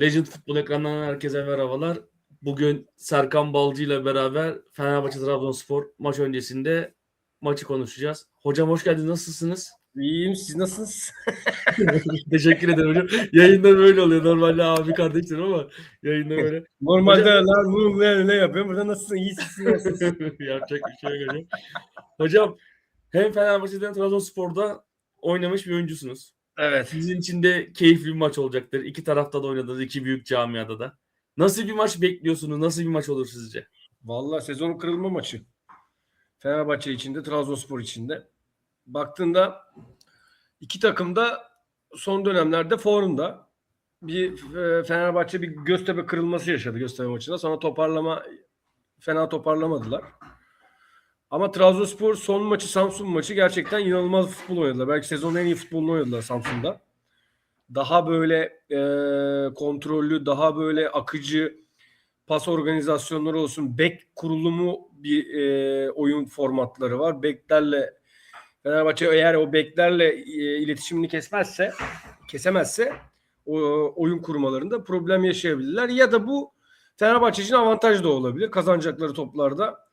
Legend Futbol ekranından herkese merhabalar. Bugün Serkan Balcı ile beraber Fenerbahçe Trabzonspor maç öncesinde maçı konuşacağız. Hocam hoş geldiniz. Nasılsınız? İyiyim siz nasılsınız? Teşekkür ederim hocam. Yayında böyle oluyor. Normalde abi kardeşler ama yayında böyle. Normalde lan bu ne, ne yapıyorum? Burada nasılsın? İyisin siz nasılsınız? Yapacak bir şey yok hocam. Hocam hem Fenerbahçe'de hem Trabzonspor'da oynamış bir oyuncusunuz. Evet. Sizin için de keyifli bir maç olacaktır. İki tarafta da oynadınız. iki büyük camiada da. Nasıl bir maç bekliyorsunuz? Nasıl bir maç olur sizce? Vallahi sezonun kırılma maçı. Fenerbahçe içinde, Trabzonspor içinde. Baktığında iki takım da son dönemlerde formda. Bir e, Fenerbahçe bir Göztepe kırılması yaşadı Göztepe maçında. Sonra toparlama fena toparlamadılar. Ama Trabzonspor son maçı Samsun maçı gerçekten inanılmaz futbol oynadılar. Belki sezonun en iyi futbolunu oynadılar Samsun'da. Daha böyle e, kontrollü, daha böyle akıcı pas organizasyonları olsun. Bek kurulumu bir e, oyun formatları var. Beklerle Fenerbahçe eğer o beklerle e, iletişimini kesmezse, kesemezse o oyun kurmalarında problem yaşayabilirler. Ya da bu Fenerbahçe için avantaj da olabilir. Kazanacakları toplarda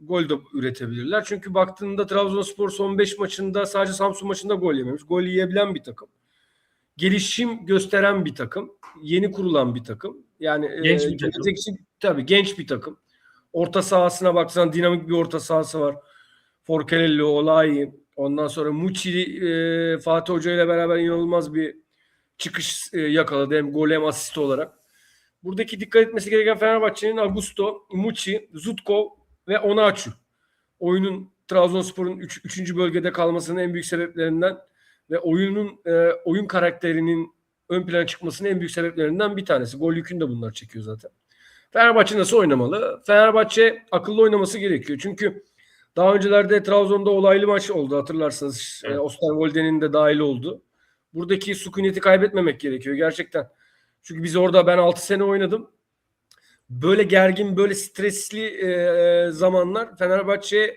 gol de üretebilirler. Çünkü baktığında Trabzonspor son 5 maçında sadece Samsun maçında gol yememiş. Gol yiyebilen bir takım. Gelişim gösteren bir takım. Yeni kurulan bir takım. Yani Genç e, bir takım. için tabii genç bir takım. Orta sahasına baksan dinamik bir orta sahası var. Forkelelli, Olay, ondan sonra Muçi e, Fatih Hoca ile beraber inanılmaz bir çıkış e, yakaladı hem gol hem asist olarak. Buradaki dikkat etmesi gereken Fenerbahçe'nin Augusto, Muçi, Zutkov ve Onaçu. Oyunun Trabzonspor'un 3. Üç, bölgede kalmasının en büyük sebeplerinden ve oyunun e, oyun karakterinin ön plana çıkmasının en büyük sebeplerinden bir tanesi. Gol yükünü de bunlar çekiyor zaten. Fenerbahçe nasıl oynamalı? Fenerbahçe akıllı oynaması gerekiyor. Çünkü daha öncelerde Trabzon'da olaylı maç oldu hatırlarsınız. Evet. Evet. Osterwolde'nin de dahil oldu. Buradaki sükuneti kaybetmemek gerekiyor gerçekten. Çünkü biz orada ben 6 sene oynadım. Böyle gergin, böyle stresli e, zamanlar Fenerbahçe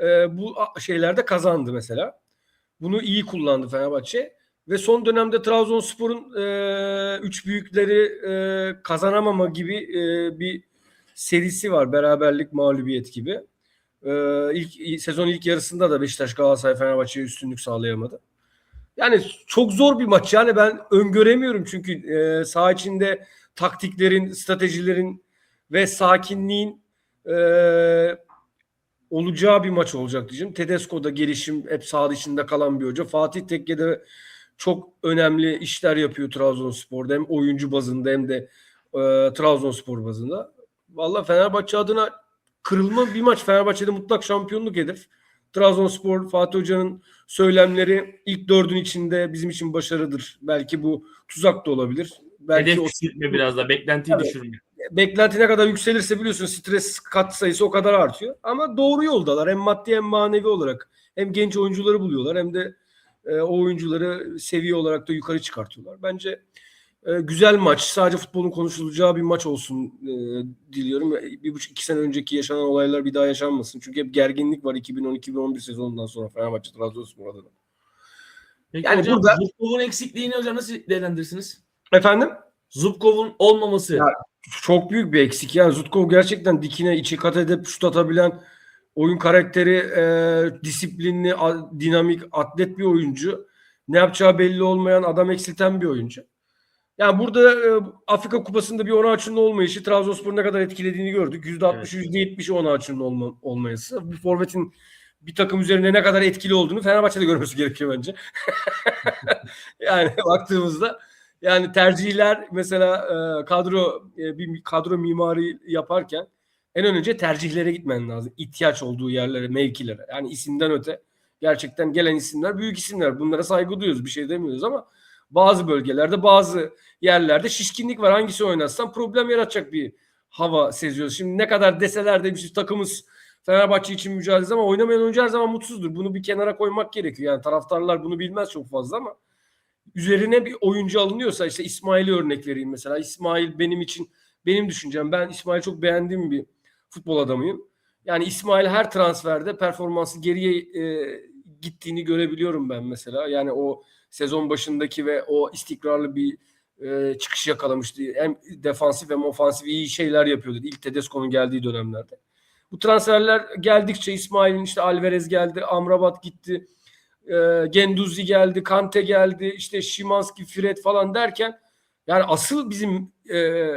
e, bu şeylerde kazandı mesela. Bunu iyi kullandı Fenerbahçe. Ve son dönemde Trabzonspor'un e, üç büyükleri e, kazanamama gibi e, bir serisi var. Beraberlik, mağlubiyet gibi. E, ilk sezon ilk yarısında da Beşiktaş, Galatasaray, Fenerbahçe'ye üstünlük sağlayamadı. Yani çok zor bir maç. Yani ben öngöremiyorum çünkü e, saha içinde taktiklerin, stratejilerin ve sakinliğin e, olacağı bir maç olacak diyeceğim. Tedesco'da gelişim hep saha içinde kalan bir hoca. Fatih Tekke'de çok önemli işler yapıyor Trabzonspor'da. Hem oyuncu bazında hem de e, Trabzonspor bazında. Vallahi Fenerbahçe adına kırılma bir maç. Fenerbahçe'de mutlak şampiyonluk hedef. Trabzonspor, Fatih Hoca'nın söylemleri ilk dördün içinde bizim için başarıdır. Belki bu tuzak da olabilir. Belki Hedef o küçültme biraz da. Beklentiyi Evet. düşürme. beklenti ne kadar yükselirse biliyorsun stres kat sayısı o kadar artıyor. Ama doğru yoldalar. Hem maddi hem manevi olarak. Hem genç oyuncuları buluyorlar hem de e, o oyuncuları seviye olarak da yukarı çıkartıyorlar. Bence e, güzel maç. Sadece futbolun konuşulacağı bir maç olsun e, diliyorum. Bir buçuk iki sene önceki yaşanan olaylar bir daha yaşanmasın. Çünkü hep gerginlik var 2010-2011 sezonundan sonra Fenerbahçe Trabzonspor adına. Peki Yani hocam burada- Zubkov'un eksikliğini hocam nasıl değerlendirirsiniz? Efendim? Zubkov'un olmaması. Ya, çok büyük bir eksik. Yani Zutkov gerçekten dikine içi kat edip şut atabilen oyun karakteri, e, disiplinli, a- dinamik, atlet bir oyuncu. Ne yapacağı belli olmayan, adam eksilten bir oyuncu. Yani burada e, Afrika Kupası'nda bir Onaçu'nun olmayışı Trabzonspor'u ne kadar etkilediğini gördük. %60, %70 Onaçu'nun olma, olmayısı. Bir forvetin bir takım üzerinde ne kadar etkili olduğunu Fenerbahçe'de görmesi gerekiyor bence. yani baktığımızda yani tercihler mesela e, kadro e, bir kadro mimari yaparken en önce tercihlere gitmen lazım. İhtiyaç olduğu yerlere, mevkilere. Yani isimden öte gerçekten gelen isimler büyük isimler. Bunlara saygı duyuyoruz. Bir şey demiyoruz ama bazı bölgelerde, bazı yerlerde şişkinlik var. Hangisi oynatsan problem yaratacak bir hava seziyoruz. Şimdi ne kadar deseler de biz takımız Fenerbahçe için mücadele ama oynamayan oyuncu her zaman mutsuzdur. Bunu bir kenara koymak gerekiyor. Yani taraftarlar bunu bilmez çok fazla ama üzerine bir oyuncu alınıyorsa işte İsmail'i örnek vereyim mesela. İsmail benim için benim düşüncem. Ben İsmail çok beğendiğim bir futbol adamıyım. Yani İsmail her transferde performansı geriye e, gittiğini görebiliyorum ben mesela. Yani o sezon başındaki ve o istikrarlı bir e, çıkış yakalamıştı. Hem defansif hem ofansif iyi şeyler yapıyordu ilk Tedesco'nun geldiği dönemlerde. Bu transferler geldikçe İsmail'in işte Alvarez geldi, Amrabat gitti, e, Genduzi geldi, Kante geldi, işte Şimanski, Fred falan derken yani asıl bizim e,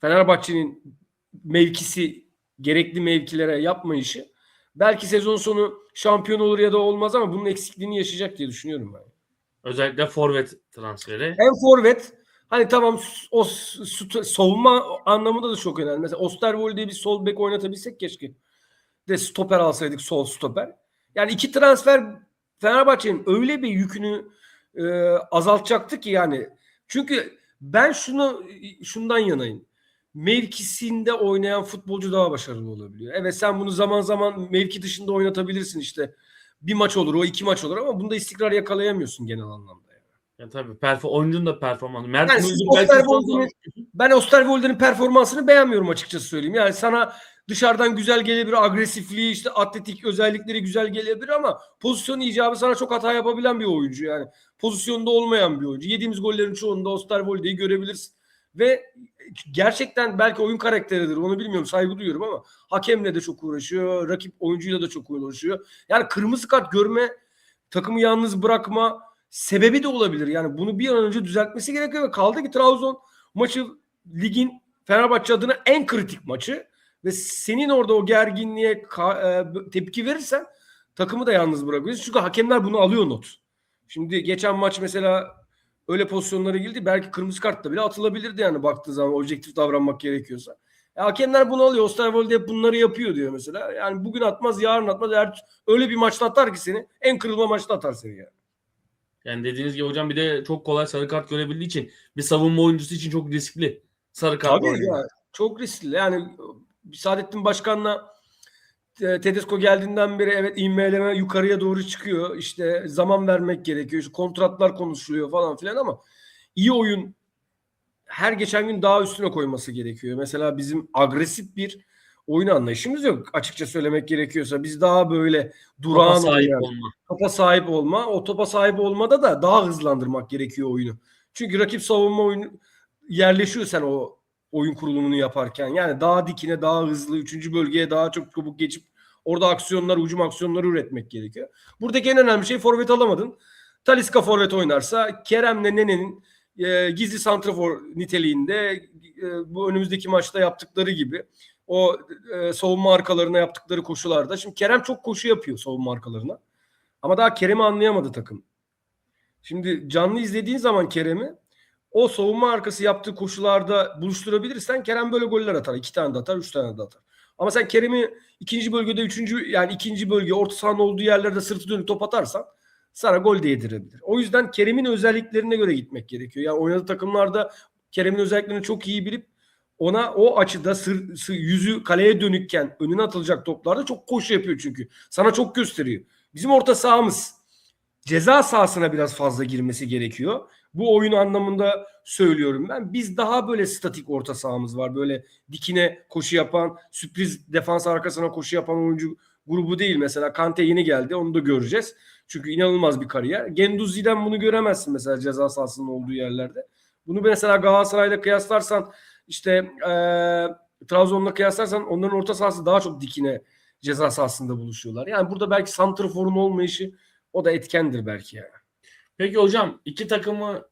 Fenerbahçe'nin mevkisi gerekli mevkilere yapmayışı belki sezon sonu şampiyon olur ya da olmaz ama bunun eksikliğini yaşayacak diye düşünüyorum ben. Özellikle forvet transferi. Hem forvet hani tamam o savunma anlamında da çok önemli. Mesela Osterwolde'yi bir sol bek oynatabilsek keşke. De stoper alsaydık sol stoper. Yani iki transfer Fenerbahçe'nin öyle bir yükünü e, azaltacaktı ki yani. Çünkü ben şunu şundan yanayım. Mevkisinde oynayan futbolcu daha başarılı olabiliyor. Evet sen bunu zaman zaman mevki dışında oynatabilirsin işte. Bir maç olur o iki maç olur ama bunda istikrar yakalayamıyorsun genel anlamda. Yani. Ya tabii perfor oyuncunun da performansı. Mert Yani zaman- Ben Osterwolde'nin performansını beğenmiyorum açıkçası söyleyeyim. Yani sana dışarıdan güzel gelebilir, agresifliği, işte atletik özellikleri güzel gelebilir ama pozisyon icabı sana çok hata yapabilen bir oyuncu yani. Pozisyonda olmayan bir oyuncu. Yediğimiz gollerin çoğunda Osterwolde'yi görebilirsin. Ve gerçekten belki oyun karakteridir onu bilmiyorum saygı duyuyorum ama hakemle de çok uğraşıyor. Rakip oyuncuyla da çok uğraşıyor. Yani kırmızı kart görme, takımı yalnız bırakma sebebi de olabilir. Yani bunu bir an önce düzeltmesi gerekiyor ve kaldı ki Trabzon maçı ligin Fenerbahçe adına en kritik maçı ve senin orada o gerginliğe e, tepki verirsen takımı da yalnız bırakıyorsun. Çünkü hakemler bunu alıyor not. Şimdi geçen maç mesela öyle pozisyonlara girdi. Belki kırmızı kartla bile atılabilirdi yani baktığı zaman objektif davranmak gerekiyorsa. E, hakemler bunu alıyor. Osterwolde hep bunları yapıyor diyor mesela. Yani bugün atmaz, yarın atmaz. Eğer öyle bir maçta atar ki seni en kırılma maçta atar seni yani. Yani dediğiniz gibi hocam bir de çok kolay sarı kart görebildiği için bir savunma oyuncusu için çok riskli. Sarı kart Tabii ya, çok riskli. Yani Saadettin Başkan'la e, Tedesco geldiğinden beri evet inmeleme yukarıya doğru çıkıyor. İşte zaman vermek gerekiyor. İşte kontratlar konuşuluyor falan filan ama iyi oyun her geçen gün daha üstüne koyması gerekiyor. Mesela bizim agresif bir oyun anlayışımız yok. Açıkça söylemek gerekiyorsa biz daha böyle Topa durağan sahip oynayan, olma. topa sahip olma. O topa sahip olmada da daha hızlandırmak gerekiyor oyunu. Çünkü rakip savunma oyunu yerleşiyor sen o oyun kurulumunu yaparken. Yani daha dikine, daha hızlı, üçüncü bölgeye daha çok çabuk geçip orada aksiyonlar, hücum aksiyonları üretmek gerekiyor. Buradaki en önemli şey forvet alamadın. Taliska forvet oynarsa Kerem'le Nene'nin e, gizli santrafor niteliğinde e, bu önümüzdeki maçta yaptıkları gibi o e, savunma arkalarına yaptıkları koşularda. Şimdi Kerem çok koşu yapıyor savunma arkalarına. Ama daha Kerem'i anlayamadı takım. Şimdi canlı izlediğin zaman Kerem'i o savunma arkası yaptığı koşularda buluşturabilirsen Kerem böyle goller atar. iki tane de atar, üç tane de atar. Ama sen Kerem'i ikinci bölgede, üçüncü yani ikinci bölge orta sahanın olduğu yerlerde sırtı dönük top atarsan sana gol de yedirebilir. O yüzden Kerem'in özelliklerine göre gitmek gerekiyor. Yani oynadığı takımlarda Kerem'in özelliklerini çok iyi bilip ona o açıda sır, sır- yüzü kaleye dönükken önüne atılacak toplarda çok koşu yapıyor çünkü. Sana çok gösteriyor. Bizim orta sahamız ceza sahasına biraz fazla girmesi gerekiyor. Bu oyun anlamında söylüyorum ben. Biz daha böyle statik orta sahamız var. Böyle dikine koşu yapan, sürpriz defans arkasına koşu yapan oyuncu grubu değil. Mesela Kante yeni geldi. Onu da göreceğiz. Çünkü inanılmaz bir kariyer. Genduzi'den bunu göremezsin mesela ceza sahasının olduğu yerlerde. Bunu mesela Galatasaray'la kıyaslarsan işte eee Trabzon'la kıyaslarsan onların orta sahası daha çok dikine ceza sahasında buluşuyorlar. Yani burada belki santrforun olmayışı o da etkendir belki yani. Peki hocam iki takımı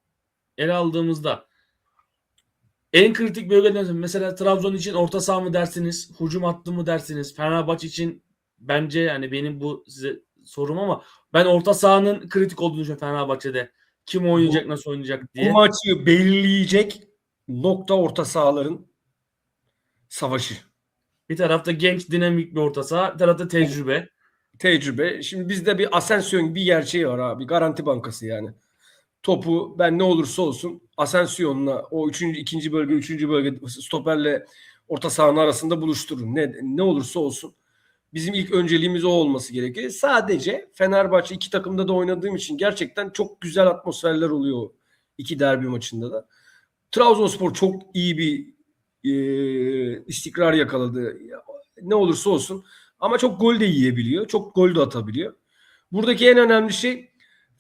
ele aldığımızda en kritik bölgeden mesela Trabzon için orta saha mı dersiniz, hücum hattı mı dersiniz, Fenerbahçe için bence yani benim bu size sorum ama ben orta sahanın kritik olduğunu düşünüyorum Fenerbahçe'de. Kim oynayacak, nasıl oynayacak diye. Bu maçı belirleyecek nokta orta sahaların savaşı. Bir tarafta genç, dinamik bir orta saha, bir tarafta tecrübe. Tecrübe. Şimdi bizde bir Asensio bir gerçeği var abi. Garanti bankası yani. Topu ben ne olursa olsun Asensio'nla o üçüncü, ikinci bölge, üçüncü bölge stoperle orta sahanın arasında buluşturun. Ne, ne olursa olsun. Bizim ilk önceliğimiz o olması gerekiyor. Sadece Fenerbahçe iki takımda da oynadığım için gerçekten çok güzel atmosferler oluyor iki derbi maçında da. Trabzonspor çok iyi bir e, istikrar yakaladı. Ne olursa olsun. Ama çok gol de yiyebiliyor. Çok gol de atabiliyor. Buradaki en önemli şey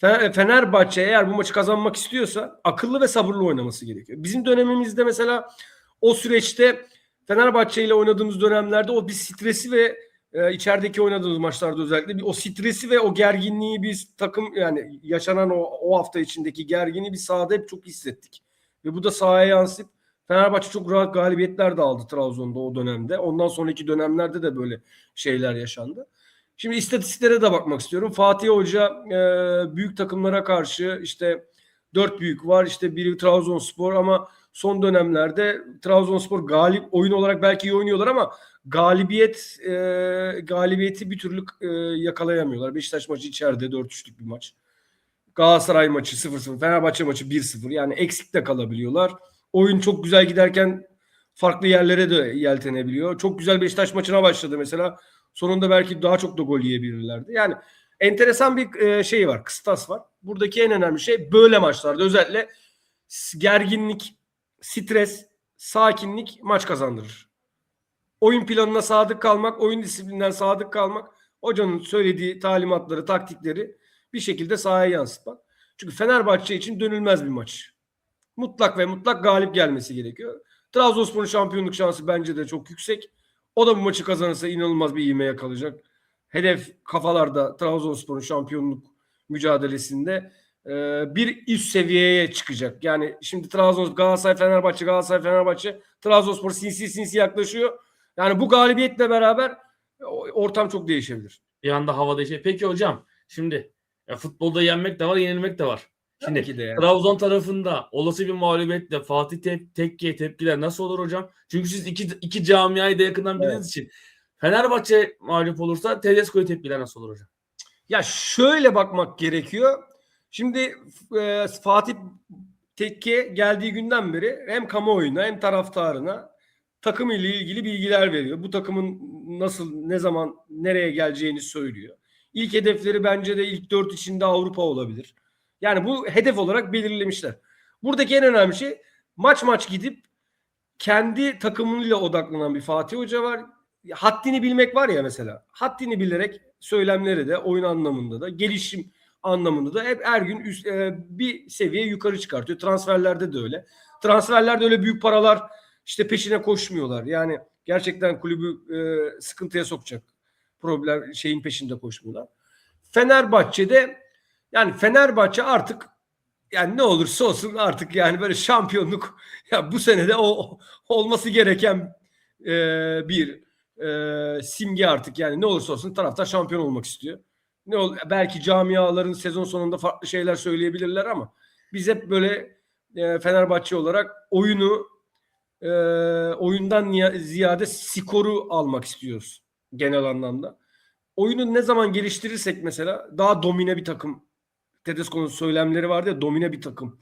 Fe- Fenerbahçe eğer bu maçı kazanmak istiyorsa akıllı ve sabırlı oynaması gerekiyor. Bizim dönemimizde mesela o süreçte Fenerbahçe ile oynadığımız dönemlerde o bir stresi ve e, içerideki oynadığımız maçlarda özellikle bir o stresi ve o gerginliği biz takım yani yaşanan o, o hafta içindeki gerginliği biz sahada hep çok hissettik. Ve bu da sahaya yansıyıp Fenerbahçe çok rahat galibiyetler de aldı Trabzon'da o dönemde. Ondan sonraki dönemlerde de böyle şeyler yaşandı. Şimdi istatistiklere de bakmak istiyorum. Fatih Hoca e, büyük takımlara karşı işte dört büyük var. İşte biri Trabzonspor ama son dönemlerde Trabzonspor galip oyun olarak belki iyi oynuyorlar ama galibiyet e, galibiyeti bir türlü e, yakalayamıyorlar. Beşiktaş maçı içeride 4-3'lük bir maç. Galatasaray maçı 0-0, Fenerbahçe maçı 1-0. Yani eksik de kalabiliyorlar. Oyun çok güzel giderken farklı yerlere de yeltenebiliyor. Çok güzel Beşiktaş maçına başladı mesela. Sonunda belki daha çok da gol yiyebilirlerdi. Yani enteresan bir e, şey var, kıstas var. Buradaki en önemli şey böyle maçlarda özellikle gerginlik, stres, sakinlik maç kazandırır. Oyun planına sadık kalmak, oyun disiplinden sadık kalmak, hocanın söylediği talimatları, taktikleri bir şekilde sahaya yansıtmak. Çünkü Fenerbahçe için dönülmez bir maç. Mutlak ve mutlak galip gelmesi gerekiyor. Trabzonspor'un şampiyonluk şansı bence de çok yüksek. O da bu maçı kazanırsa inanılmaz bir ivme yakalayacak. Hedef kafalarda Trabzonspor'un şampiyonluk mücadelesinde e, bir üst seviyeye çıkacak. Yani şimdi Trabzon, Galatasaray, Fenerbahçe, Galatasaray, Fenerbahçe, Trabzonspor sinsi sinsi yaklaşıyor. Yani bu galibiyetle beraber o- ortam çok değişebilir. Bir anda havada şey. Peki hocam şimdi ya futbolda yenmek de var, yenilmek de var. Şimdi Tabii ki de yani. Trabzon tarafında olası bir mağlubiyetle Fatih Tek Tekke'ye tepkiler nasıl olur hocam? Çünkü siz iki, iki camiayı da yakından bildiğiniz için. Fenerbahçe mağlup olursa Tedesco'ya tepkiler nasıl olur hocam? Ya şöyle bakmak gerekiyor. Şimdi e, Fatih Tekke geldiği günden beri hem kamuoyuna hem taraftarına takım ile ilgili bilgiler veriyor. Bu takımın nasıl, ne zaman, nereye geleceğini söylüyor. İlk hedefleri bence de ilk dört içinde Avrupa olabilir. Yani bu hedef olarak belirlemişler. Buradaki en önemli şey maç maç gidip kendi takımıyla odaklanan bir Fatih Hoca var. Haddini bilmek var ya mesela. Haddini bilerek söylemleri de oyun anlamında da gelişim anlamında da hep her gün üst, e, bir seviye yukarı çıkartıyor. Transferlerde de öyle. Transferlerde öyle büyük paralar işte peşine koşmuyorlar. Yani gerçekten kulübü e, sıkıntıya sokacak problem şeyin peşinde koşmuyorlar. Fenerbahçe'de yani Fenerbahçe artık yani ne olursa olsun artık yani böyle şampiyonluk ya bu sene de o olması gereken e, bir e, simge artık yani ne olursa olsun taraftar şampiyon olmak istiyor. Ne ol belki camiaların sezon sonunda farklı şeyler söyleyebilirler ama biz hep böyle e, Fenerbahçe olarak oyunu e, oyundan ziyade skoru almak istiyoruz genel anlamda. Oyunu ne zaman geliştirirsek mesela daha domine bir takım Tedesco'nun söylemleri vardı ya domine bir takım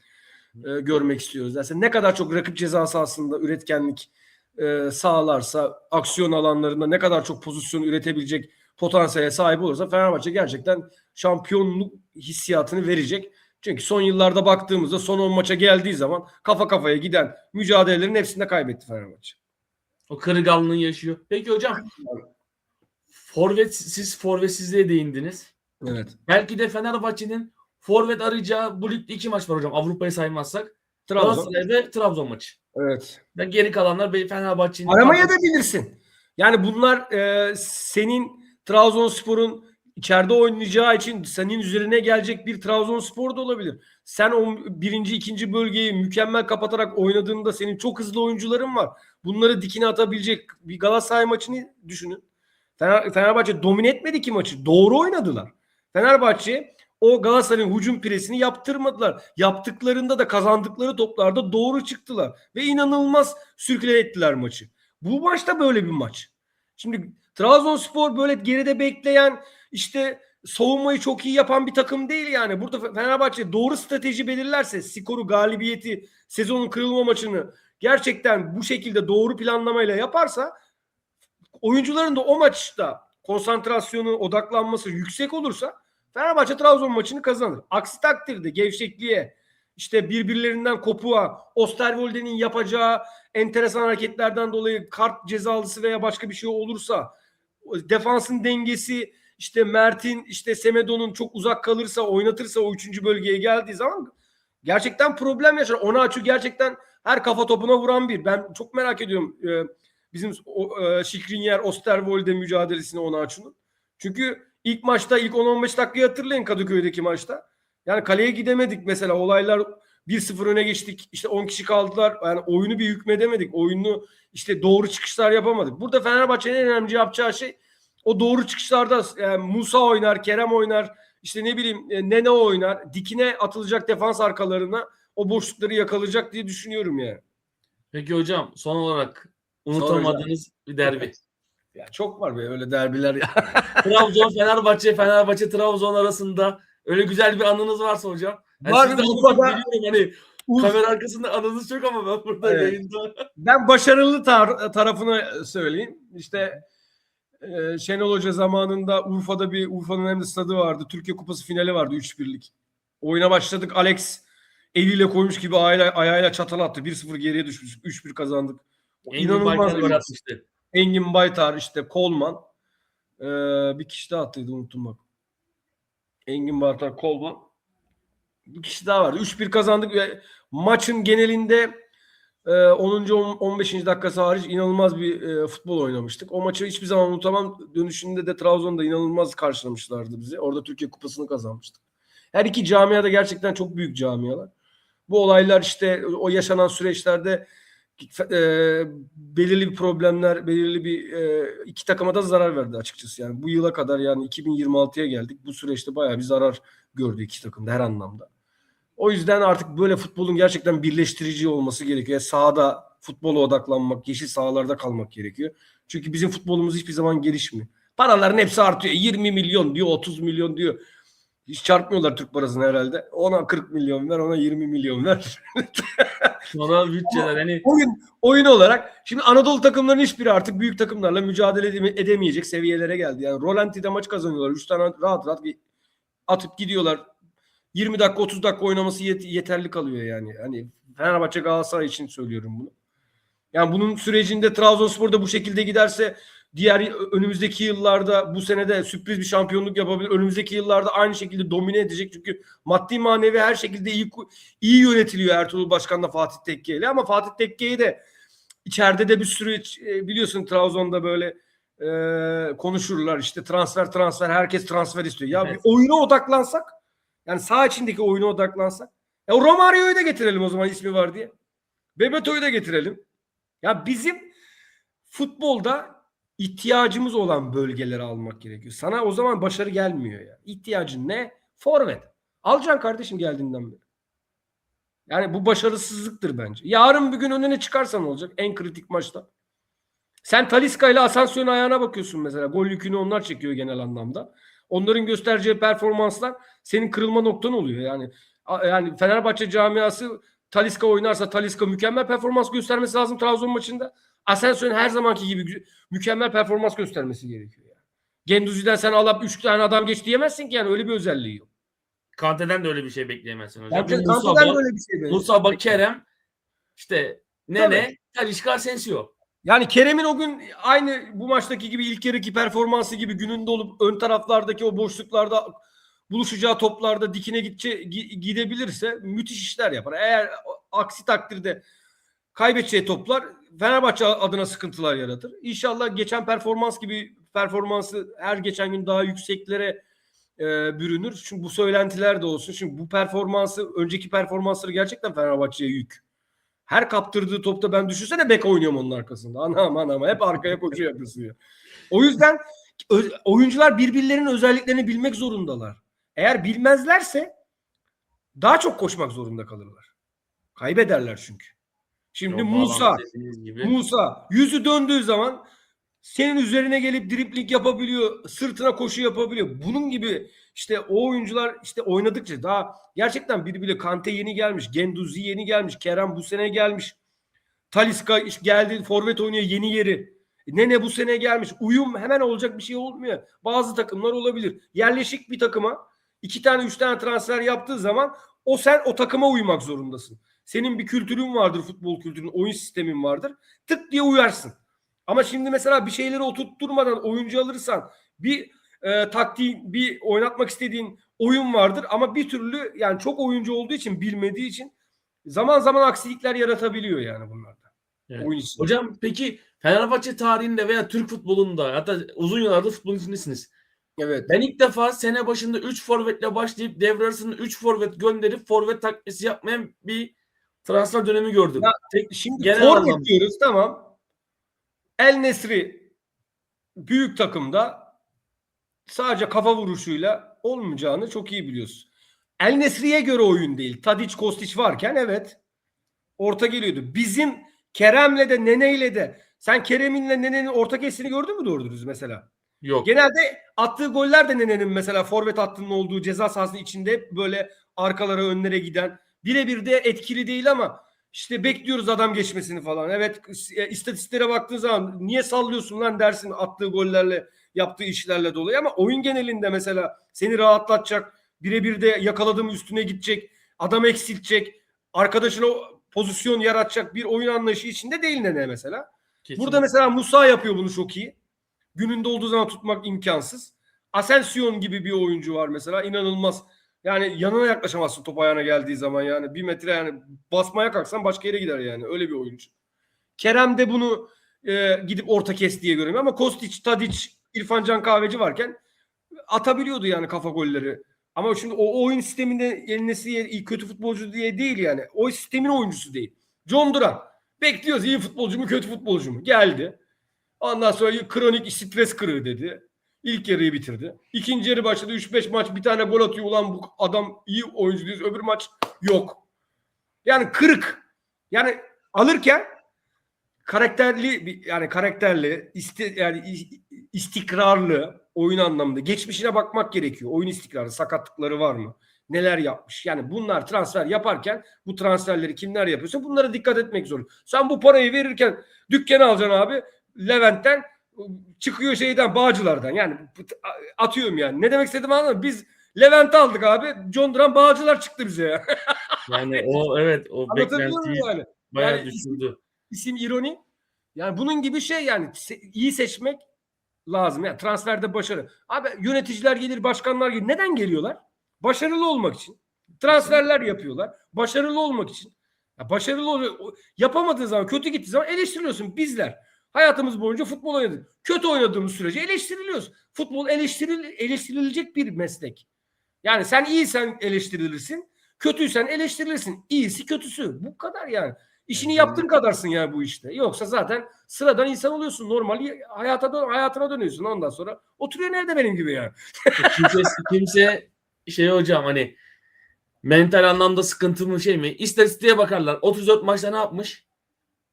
e, görmek istiyoruz. Yani ne kadar çok rakip ceza sahasında üretkenlik e, sağlarsa, aksiyon alanlarında ne kadar çok pozisyon üretebilecek potansiyele sahip olursa Fenerbahçe gerçekten şampiyonluk hissiyatını verecek. Çünkü son yıllarda baktığımızda son 10 maça geldiği zaman kafa kafaya giden mücadelelerin hepsinde kaybetti Fenerbahçe. O kırılganlığı yaşıyor. Peki hocam forvet siz forvetsizliğe değindiniz. Evet. Belki de Fenerbahçe'nin forvet arayacağı bu ligde iki maç var hocam. Avrupa'yı saymazsak. Trabzon. Ve Trabzon maçı. Evet. Ve geri kalanlar Fenerbahçe'nin Aramaya da bilirsin. Yani bunlar e, senin Trabzonspor'un içeride oynayacağı için senin üzerine gelecek bir Trabzonspor da olabilir. Sen o birinci, ikinci bölgeyi mükemmel kapatarak oynadığında senin çok hızlı oyuncuların var. Bunları dikine atabilecek bir Galatasaray maçını düşünün. Fener, Fenerbahçe domine etmedi ki maçı. Doğru oynadılar. Fenerbahçe o Galatasaray'ın hücum presini yaptırmadılar. Yaptıklarında da kazandıkları toplarda doğru çıktılar. Ve inanılmaz sürküle ettiler maçı. Bu maçta böyle bir maç. Şimdi Trabzonspor böyle geride bekleyen işte savunmayı çok iyi yapan bir takım değil yani. Burada Fenerbahçe doğru strateji belirlerse skoru, galibiyeti, sezonun kırılma maçını gerçekten bu şekilde doğru planlamayla yaparsa oyuncuların da o maçta konsantrasyonu, odaklanması yüksek olursa Fenerbahçe Trabzon maçını kazanır. Aksi takdirde gevşekliğe, işte birbirlerinden kopuğa, Osterwolde'nin yapacağı enteresan hareketlerden dolayı kart cezalısı veya başka bir şey olursa defansın dengesi işte Mert'in işte Semedo'nun çok uzak kalırsa oynatırsa o üçüncü bölgeye geldiği zaman gerçekten problem yaşar. Onaçu gerçekten her kafa topuna vuran bir. Ben çok merak ediyorum e, bizim o, e, Şikrinyer Osterwolde mücadelesini Onaçu'nun. Çünkü ilk maçta ilk 10-15 dakikayı hatırlayın Kadıköy'deki maçta. Yani kaleye gidemedik mesela olaylar 1-0 öne geçtik. İşte 10 kişi kaldılar. Yani oyunu bir hükmedemedik. Oyunu işte doğru çıkışlar yapamadık. Burada Fenerbahçe'nin en önemli yapacağı şey o doğru çıkışlarda yani Musa oynar, Kerem oynar, işte ne bileyim e, Nene oynar. Dikine atılacak defans arkalarına o boşlukları yakalayacak diye düşünüyorum yani. Peki hocam son olarak unutamadığınız bir derbi. Ya çok var be öyle derbiler ya. Trabzon Fenerbahçe Fenerbahçe Trabzon arasında öyle güzel bir anınız varsa hocam. Yani Var, siz de Urfa'da- hani kamera arkasında anınız çok ama ben burada Evet. yayında. Ben başarılı tar- tarafını söyleyeyim. İşte e, Şenol Hoca zamanında Urfa'da bir Urfa'nın hem de stadı vardı. Türkiye Kupası finali vardı 3-1'lik. Oyuna başladık. Alex eliyle koymuş gibi ayağıyla, ayağıyla çatal attı. 1-0 geriye düşmüş. 3-1 kazandık. O Engin İnanılmaz bir- atmıştı. Engin Baytar işte Kolman. Ee, bir kişi daha attıydı unuttum bak. Engin Baytar Kolman. Bir kişi daha vardı. 3-1 kazandık ve maçın genelinde e, 10. on- 15. dakikası hariç inanılmaz bir e, futbol oynamıştık. O maçı hiçbir zaman unutamam. Dönüşünde de Trabzon'da inanılmaz karşılamışlardı bizi. Orada Türkiye Kupası'nı kazanmıştık. Her iki camia da gerçekten çok büyük camialar. Bu olaylar işte o yaşanan süreçlerde e, belirli bir problemler, belirli bir e, iki takıma da zarar verdi açıkçası. Yani bu yıla kadar yani 2026'ya geldik. Bu süreçte bayağı bir zarar gördü iki takım da her anlamda. O yüzden artık böyle futbolun gerçekten birleştirici olması gerekiyor. Sahada futbola odaklanmak, yeşil sahalarda kalmak gerekiyor. Çünkü bizim futbolumuz hiçbir zaman gelişmiyor. Paraların hepsi artıyor. 20 milyon diyor, 30 milyon diyor. Hiç çarpmıyorlar Türk parasını herhalde. Ona 40 milyon ver, ona 20 milyon ver. Sonra bütçeler hani oyun oyun olarak şimdi Anadolu takımlarının hiçbiri artık büyük takımlarla mücadele edeme- edemeyecek seviyelere geldi. Yani Rolanti'de maç kazanıyorlar. 3 tane rahat rahat bir atıp gidiyorlar. 20 dakika 30 dakika oynaması yet- yeterli kalıyor yani. Hani Fenerbahçe Galatasaray için söylüyorum bunu. Yani bunun sürecinde Trabzonspor da bu şekilde giderse diğer önümüzdeki yıllarda bu senede sürpriz bir şampiyonluk yapabilir. Önümüzdeki yıllarda aynı şekilde domine edecek. Çünkü maddi manevi her şekilde iyi iyi yönetiliyor Ertuğrul Başkan'la Fatih Tekke ile ama Fatih Tekke'yi de içeride de bir sürü e, biliyorsun Trabzon'da böyle e, konuşurlar işte transfer transfer herkes transfer istiyor. Ya Evet. bir oyuna odaklansak yani saha içindeki oyuna odaklansak ya o Romario'yu da getirelim o zaman ismi var diye. Bebeto'yu da getirelim. Ya bizim futbolda ihtiyacımız olan bölgeleri almak gerekiyor. Sana o zaman başarı gelmiyor ya. İhtiyacın ne? Forvet. Alacaksın kardeşim geldiğinden beri. Yani bu başarısızlıktır bence. Yarın bir gün önüne çıkarsan olacak en kritik maçta. Sen Taliska ile Asensio'nun ayağına bakıyorsun mesela. Gol yükünü onlar çekiyor genel anlamda. Onların göstereceği performanslar senin kırılma noktan oluyor. Yani yani Fenerbahçe camiası Taliska oynarsa Taliska mükemmel performans göstermesi lazım Trabzon maçında. Asensio'nun her zamanki gibi mükemmel performans göstermesi gerekiyor. Yani. Genduzi'den sen alıp 3 tane adam geç diyemezsin ki yani öyle bir özelliği yok. Kante'den de öyle bir şey bekleyemezsin hocam. Kante'den Musaba, böyle bir şey. be. Musaba, Kerem, işte Nene, Talişka, Asensio. Yani Kerem'in o gün aynı bu maçtaki gibi ilk yarıki performansı gibi gününde olup ön taraflardaki o boşluklarda buluşacağı toplarda dikine gidece, gi- gidebilirse müthiş işler yapar. Eğer aksi takdirde kaybedeceği toplar Fenerbahçe adına sıkıntılar yaratır. İnşallah geçen performans gibi performansı her geçen gün daha yükseklere e, bürünür. Çünkü bu söylentiler de olsun. Şimdi bu performansı önceki performansları gerçekten Fenerbahçe'ye yük. Her kaptırdığı topta ben düşünsene bek oynuyorum onun arkasında. Anam anam hep arkaya koşuyor yapıyorsun. O yüzden oyuncular birbirlerinin özelliklerini bilmek zorundalar. Eğer bilmezlerse daha çok koşmak zorunda kalırlar. Kaybederler çünkü. Şimdi Yok, Musa, gibi. Musa yüzü döndüğü zaman senin üzerine gelip dripling yapabiliyor, sırtına koşu yapabiliyor. Bunun gibi işte o oyuncular işte oynadıkça daha gerçekten birbiriyle Kante yeni gelmiş, Genduzi yeni gelmiş, Kerem bu sene gelmiş. Taliska geldi, forvet oynuyor yeni yeri. Nene bu sene gelmiş. Uyum hemen olacak bir şey olmuyor. Bazı takımlar olabilir. Yerleşik bir takıma iki tane üç tane transfer yaptığı zaman o sen o takıma uymak zorundasın. Senin bir kültürün vardır, futbol kültürün, oyun sistemin vardır. Tık diye uyarsın. Ama şimdi mesela bir şeyleri oturtturmadan oyuncu alırsan bir e, taktiğin bir oynatmak istediğin oyun vardır ama bir türlü yani çok oyuncu olduğu için bilmediği için zaman zaman aksilikler yaratabiliyor yani bunlarda. Evet. Oyun. Hocam peki Fenerbahçe tarihinde veya Türk futbolunda hatta uzun yıllardır futbol içindesiniz. Evet. Ben ilk defa sene başında 3 forvetle başlayıp devre arasında 3 forvet gönderip forvet takviyesi yapmayan bir transfer dönemi gördüm. Ya, Tek, Şimdi Genel forvet anlamda. diyoruz tamam. El Nesri büyük takımda sadece kafa vuruşuyla olmayacağını çok iyi biliyoruz. El Nesri'ye göre oyun değil. Tadic, Kostić varken evet orta geliyordu. Bizim Kerem'le de Nene'yle de sen Kerem'inle Nene'nin orta kestiğini gördün mü doğru dürüst mesela? yok. Genelde attığı goller de Nene'nin mesela forvet hattının olduğu ceza sahasının içinde hep böyle arkalara önlere giden birebir de etkili değil ama işte bekliyoruz adam geçmesini falan. Evet e, istatistiklere baktığın zaman niye sallıyorsun lan dersin attığı gollerle yaptığı işlerle dolayı ama oyun genelinde mesela seni rahatlatacak birebir de yakaladım üstüne gidecek adam eksiltecek arkadaşına pozisyon yaratacak bir oyun anlayışı içinde değil Nene mesela. Kesinlikle. Burada mesela Musa yapıyor bunu çok iyi. Gününde olduğu zaman tutmak imkansız. Asensio gibi bir oyuncu var mesela inanılmaz. Yani yanına yaklaşamazsın top ayağına geldiği zaman yani bir metre yani basmaya kalksan başka yere gider yani öyle bir oyuncu. Kerem de bunu e, gidip orta kes diye görüyorum ama Kostić, Tadic, İrfan Can Kahveci varken atabiliyordu yani kafa golleri. Ama şimdi o, oyun sisteminde Elinesi kötü futbolcu diye değil yani. O sistemin oyuncusu değil. John Duran. Bekliyoruz iyi futbolcu mu kötü futbolcu mu? Geldi. Ondan sonra kronik stres kırığı dedi. İlk yarıyı bitirdi. İkinci yarı başladı. 3-5 maç bir tane gol atıyor. Ulan bu adam iyi oyuncu diyoruz. Öbür maç yok. Yani kırık. Yani alırken karakterli yani karakterli isti, yani istikrarlı oyun anlamında geçmişine bakmak gerekiyor. Oyun istikrarı, sakatlıkları var mı? Neler yapmış? Yani bunlar transfer yaparken bu transferleri kimler yapıyorsa bunlara dikkat etmek zorunda. Sen bu parayı verirken dükkanı alacaksın abi Levent'ten çıkıyor şeyden Bağcılar'dan. Yani atıyorum yani. Ne demek istediğimi anladın? Biz Levent'i aldık abi. John Duran Bağcılar çıktı bize ya. Yani o evet o beklentiyi yani? bayağı Yani düşürdü. isim ironi. Yani bunun gibi şey yani iyi seçmek lazım. Yani transferde başarı. Abi yöneticiler gelir, başkanlar gelir. Neden geliyorlar? Başarılı olmak için. Transferler yapıyorlar. Başarılı olmak için. Ya başarılı oluyor. Yapamadığın zaman, kötü gittiği zaman eleştiriliyorsun. Bizler hayatımız boyunca futbol oynadık. Kötü oynadığımız sürece eleştiriliyoruz. Futbol eleştiril, eleştirilecek bir meslek. Yani sen iyisen eleştirilirsin. Kötüysen eleştirilirsin. İyisi kötüsü. Bu kadar yani. İşini yaptığın kadarsın yani bu işte. Yoksa zaten sıradan insan oluyorsun. Normal hayata dön- hayatına dönüyorsun ondan sonra. Oturuyor nerede benim gibi yani. kimse, kimse şey hocam hani mental anlamda sıkıntı mı şey mi? İstatistiğe bakarlar. 34 maçta ne yapmış?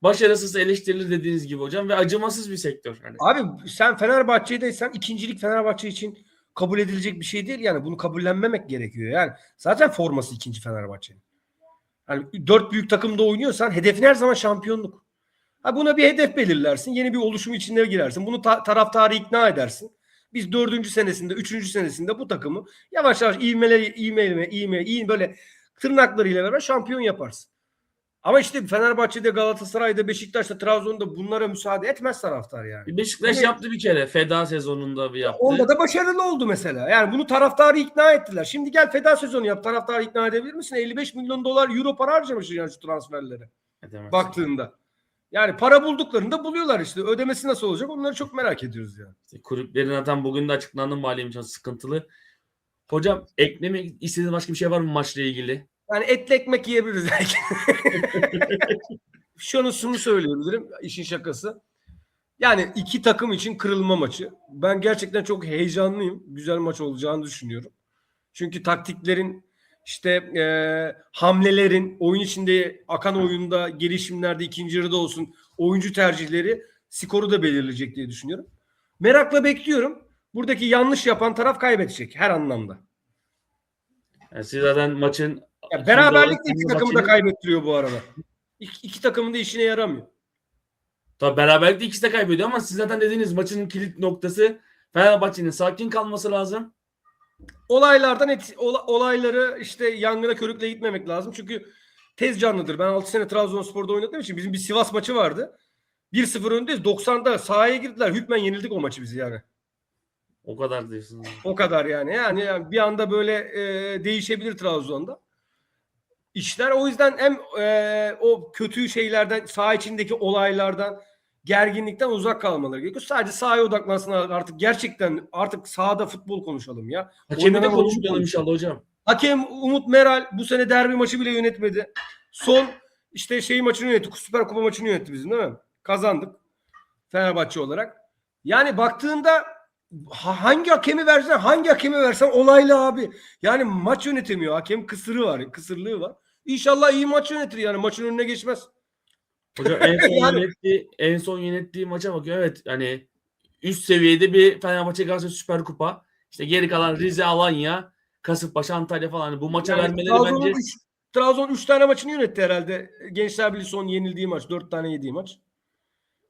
Başarısız eleştirilir dediğiniz gibi hocam ve acımasız bir sektör. Hani. Abi sen Fenerbahçe'deysen ikincilik Fenerbahçe için kabul edilecek bir şey değil yani. Bunu kabullenmemek gerekiyor. Yani zaten forması ikinci Fenerbahçe'nin. Hani dört büyük takımda oynuyorsan hedefin her zaman şampiyonluk. Ha buna bir hedef belirlersin. Yeni bir oluşum içine girersin. Bunu ta- taraftarı ikna edersin. Biz dördüncü senesinde, üçüncü senesinde bu takımı yavaş yavaş ivmele, ivmeleme, ivme, ivme, böyle tırnaklarıyla beraber şampiyon yaparsın. Ama işte Fenerbahçe'de, Galatasaray'da, Beşiktaş'ta, Trabzon'da bunlara müsaade etmez taraftar yani. Bir Beşiktaş Evet. yaptı bir kere. Feda sezonunda bir yaptı. Onda da başarılı oldu mesela. Yani bunu taraftarı ikna ettiler. Şimdi gel feda sezonu yap. Taraftarı ikna edebilir misin? 55 milyon dolar euro para harcamış yani şu transferlere. Baktığında. Yani para bulduklarında buluyorlar işte. Ödemesi nasıl olacak onları çok merak ediyoruz yani. İşte kulüplerin zaten bugün de açıklandı mali imkanı sıkıntılı. Hocam eklemek istediğiniz başka bir şey var mı maçla ilgili? Yani etli ekmek yiyebiliriz belki. Şunu şunu söyleyebilirim işin şakası. Yani iki takım için kırılma maçı. Ben gerçekten çok heyecanlıyım. Güzel maç olacağını düşünüyorum. Çünkü taktiklerin işte e, hamlelerin oyun içinde akan oyunda gelişimlerde ikinci yarıda olsun oyuncu tercihleri skoru da belirleyecek diye düşünüyorum. Merakla bekliyorum. Buradaki yanlış yapan taraf kaybedecek her anlamda. Yani siz zaten maçın Ya beraberlik de iki takımı da kaybettiriyor bu arada. İki, iki takımın da işine yaramıyor. Tabii beraberlikte ikisi de kaybediyor ama siz zaten dediğiniz maçın kilit noktası Fenerbahçe'nin sakin kalması lazım. Olaylardan et, ola- olayları işte yangına körükle gitmemek lazım. Çünkü tez canlıdır. Ben 6 sene Trabzonspor'da oynadığım için bizim bir Sivas maçı vardı. 1-0 öndeyiz. 90'da sahaya girdiler. Hükmen yenildik o maçı biz yani. O kadar diyorsunuz. O kadar yani. Yani, yani bir anda böyle e, değişebilir Trabzon'da. İşler o yüzden hem e, o kötü şeylerden, saha içindeki olaylardan, gerginlikten uzak kalmaları gerekiyor. Sadece sahaya odaklansınlar artık gerçekten artık sahada futbol konuşalım ya. Hakemi de konuşmayalım inşallah hocam. Hakem Umut Meral bu sene derbi maçı bile yönetmedi. Son işte şey maçını yönetti. Süper Kupa maçını yönetti bizim değil mi? Kazandık. Fenerbahçe olarak. Yani baktığında ha- hangi hakemi versen hangi hakemi versen olaylı abi. Yani maç yönetemiyor. Hakem kısırı var. Kısırlığı var. İnşallah iyi maç yönetir yani. Maçın önüne geçmez. Hocam en son Yani- yönettiği en son yönettiği maça bakıyorum. Evet hani üst seviyede bir Fenerbahçe Galatasaray Süper Kupa. İşte geri kalan Rize, Alanya, Kasımpaşa, Antalya falan. Hani bu maça Yani vermeleri Trabzon'un bence üç- Trabzon 3 tane maçını yönetti herhalde. Gençler Birliği son yenildiği maç. 4 tane yediği maç.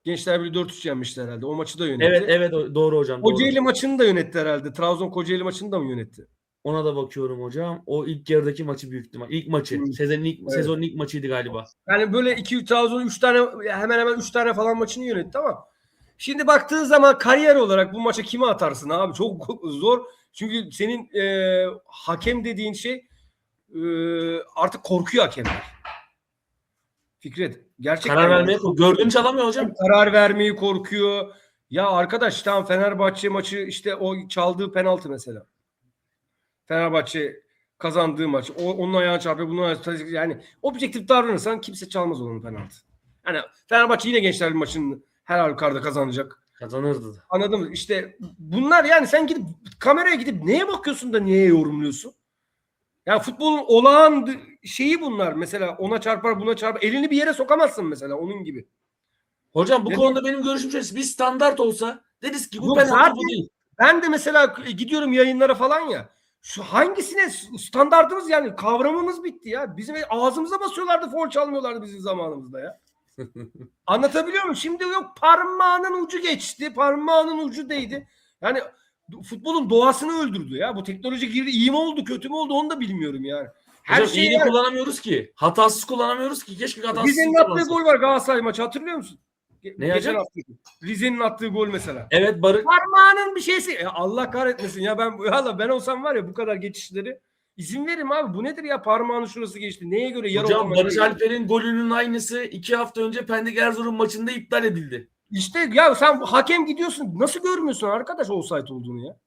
Gençler Birliği 4-3 yenmişti herhalde. O maçı da yönetti. Evet evet doğru hocam. Doğru. Kocaeli maçını da yönetti herhalde. Trabzon Kocaeli maçını da mı yönetti? Ona da bakıyorum hocam. O ilk yarıdaki maçı büyük ihtimal. İlk maçı. Sezonun ilk, Evet. sezonun ilk maçıydı galiba. Yani böyle 2 Trabzon 3 tane hemen hemen 3 tane falan maçını yönetti ama şimdi baktığın zaman kariyer olarak bu maça kime atarsın abi? Çok zor. Çünkü senin e, hakem dediğin şey e, artık korkuyor hakemler. Fikret gerçekten Karar vermeye gördüğünü çalamıyor hocam. karar vermeyi korkuyor. Ya arkadaş tamam Fenerbahçe maçı işte o çaldığı penaltı mesela. Fenerbahçe kazandığı maç. O, onun ayağına çarpıyor. Bunun ayağına çarpıyor. Yani objektif davranırsan kimse çalmaz onun penaltı. Yani Fenerbahçe yine gençler maçını her halükarda kazanacak. Kazanırdı. Anladın mı? İşte bunlar yani sen gidip kameraya gidip neye bakıyorsun da niye yorumluyorsun? Ya futbolun olağan şeyi bunlar. Mesela ona çarpar buna çarpar. Elini bir yere sokamazsın mesela onun gibi. Hocam bu Ne- konuda benim görüşüm şöyle. Bir standart olsa deriz ki bu Yok, penaltı bu değil. Ben de mesela gidiyorum yayınlara falan ya. Şu hangisine standartımız yani kavramımız bitti ya. Bizim ağzımıza basıyorlardı foul çalmıyorlardı bizim zamanımızda ya. Anlatabiliyor muyum? Şimdi yok parmağının ucu geçti. Parmağının ucu değdi. Yani futbolun doğasını öldürdü ya. Bu teknoloji girdi. iyi mi oldu kötü mü oldu onu da bilmiyorum yani. Her Hocam şey iyi de kullanamıyoruz ki. Hatasız kullanamıyoruz ki. Keşke hatasız attığı kullansak. gol var Galatasaray maçı hatırlıyor musun? Ne Geçen hafta. Rize'nin attığı gol mesela. Evet Barış. Parmağının bir şeysi. Ya Allah kahretmesin ya ben valla ben olsam var ya bu kadar geçişleri izin veririm abi. Bu nedir ya parmağının şurası geçti. Neye göre yarı Hocam otomatik- Barış Alper'in golünün aynısı iki hafta önce Pendik Erzurum maçında iptal edildi. İşte ya sen hakem gidiyorsun. Nasıl görmüyorsun arkadaş offside olduğunu ya?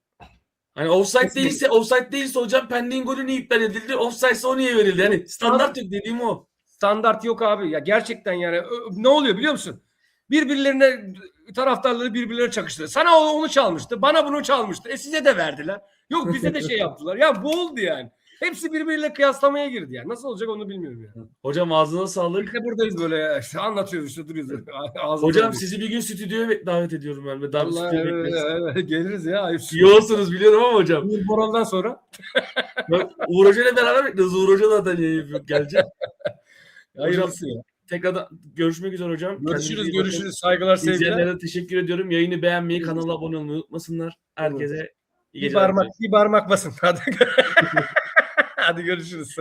Hani offside Kesinlikle. değilse offside değilse hocam Pendik'in golü niye iptal edildi? Offside ise o niye verildi? Yani standart yok dediğim o. Standart yok abi. Ya gerçekten yani Ö- ne oluyor biliyor musun? Birbirlerine taraftarları birbirlerine çakıştırıyor. Sana onu çalmıştı. Bana bunu çalmıştı. E size de verdiler. Yok bize de şey yaptılar. Ya bu oldu yani. Hepsi birbiriyle kıyaslamaya girdi yani. Nasıl olacak onu bilmiyorum yani. Hocam ağzına sağlık. De buradayız böyle ya. İşte anlatıyoruz işte duruyoruz. Ağzımıza Hocam vuruyoruz. sizi bir gün stüdyoya davet ediyorum ben. Ve daha bir Allah stüdyo evet, evet, geliriz ya. Ayıp. Biliyorum ama hocam. Uğur Boral'dan sonra. Ben Uğur Hoca ile beraber bekliyoruz. Uğur Hoca zaten yayın yapıyor. Gelecek. Hayırlısı ya. Tekrardan görüşmek üzere hocam. Görüşürüz görüşürüz. Saygılar sevgiler. İzleyenlere teşekkür ediyorum. Yayını beğenmeyi, kanala abone olmayı unutmasınlar. Herkese iyi Bir geceler. parmak, bir parmak basın. Hadi. Hadi görüşürüz.